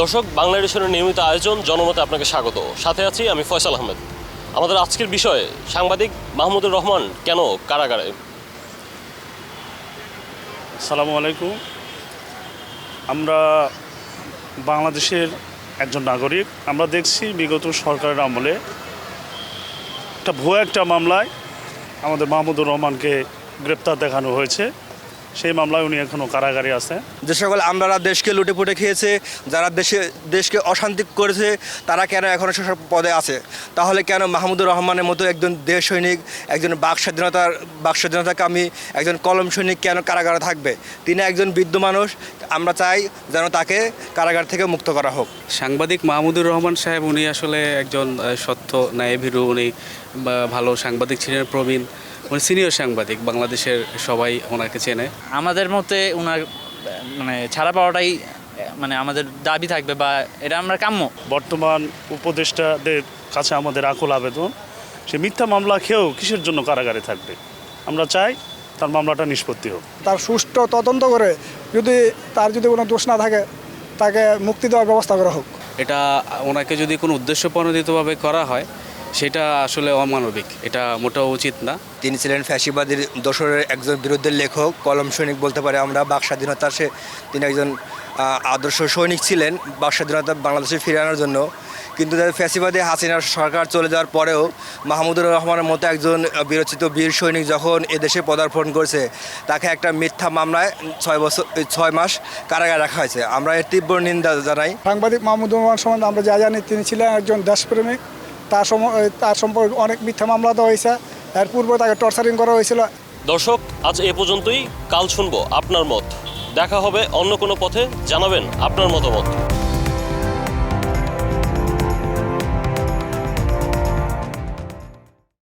দর্শক, বাংলা এডিশনের নিয়মিত আয়োজন, জনমতে আপনাকে স্বাগত। সাথে আছি আমি ফয়সাল আহমেদ। আমাদের আজকের বিষয়ে, সাংবাদিক মাহমুদুর রহমান, কেন কারাগারে? সালামু আলাইকুম। আমরা বাংলাদেশের একজন নাগরিক। আমরা দেখছি বিগত সরকারের আমলে একটা ভুয়া একটা মামলায় আমাদের মাহমুদুর রহমানকে গ্রেপ্তার দেখানো হয়েছে। সেই মামলায় উনি এখনও কারাগারে আছে। যে সকল আমলারা দেশকে লুটে পুটে খেয়েছে যারা দেশে দেশকে অশান্তি করেছে তারা কেন এখনও সেসব পদে আছে? তাহলে কেন মাহমুদুর রহমানের মতো একজন দেশ সৈনিক একজন বাক স্বাধীনতার বাক স্বাধীনতাকামী একজন কলম সৈনিক কেন কারাগারে থাকবে? তিনি একজন বৃদ্ধ মানুষ আমরা চাই যেন তাকে কারাগার থেকে মুক্ত করা হোক। সাংবাদিক মাহমুদুর রহমান সাহেব উনি আসলে একজন সত্য ন্যায়ভীরু উনি বা ভালো সাংবাদিক ছিলেন প্রবীণ। উনি সিনিয়র সাংবাদিক বাংলাদেশের সবাই ওনাকে চেনে। আমাদের মতে ওনার মানে ছাড়া পাওয়াটাই মানে আমাদের দাবি থাকবে বা এটা আমরা কাম্য। বর্তমান উপদেষ্টাদের কাছে আমাদের আকুল আবেদন সে মিথ্যা মামলা খেয়েও কিসের জন্য কারাগারে থাকবে? আমরা চাই তার মামলাটা নিষ্পত্তি হোক। তার সুষ্ঠু তদন্ত করে যদি তার যদি কোনো দোষ না থাকে তাকে মুক্তি দেওয়ার ব্যবস্থা করা হোক। এটা ওনাকে যদি কোনো উদ্দেশ্য প্রণোদিতভাবে করা হয় সেটা আসলে অমানবিক এটা মোটেও উচিত না। তিনি ছিলেন ফ্যাসিবাদীর দোসরের একজন বিরুদ্ধের লেখক কলম সৈনিক বলতে পারে আমরা বাক স্বাধীনতার সে তিনি একজন আদর্শ সৈনিক ছিলেন বাক স্বাধীনতা বাংলাদেশে ফিরে আনার জন্য। কিন্তু তাদের ফ্যাসিবাদী হাসিনার সরকার চলে যাওয়ার পরেও মাহমুদুর রহমানের মতো একজন বিরচিত বীর সৈনিক যখন এদেশে পদার্পণ করছে তাকে একটা মিথ্যা মামলায় ছয় বছর ছয় মাস কারাগারে রাখা হয়েছে। আমরা এর তীব্র নিন্দা জানাই। সাংবাদিক মাহমুদুর রহমান সম্বন্ধে আমরা যা জানি তিনি ছিলেন একজন দেশপ্রেমিক। তার সম তার সম্পর্কে অনেক মিথ্যা মামলা দেওয়া হয়েছে। এর পূর্বে তাকে টর্চারিং করা হয়েছিল। দর্শক, আজ এ পর্যন্তই। কাল শুনব আপনার মত। দেখা হবে অন্য কোনো পথে। জানাবেন আপনার মতামত।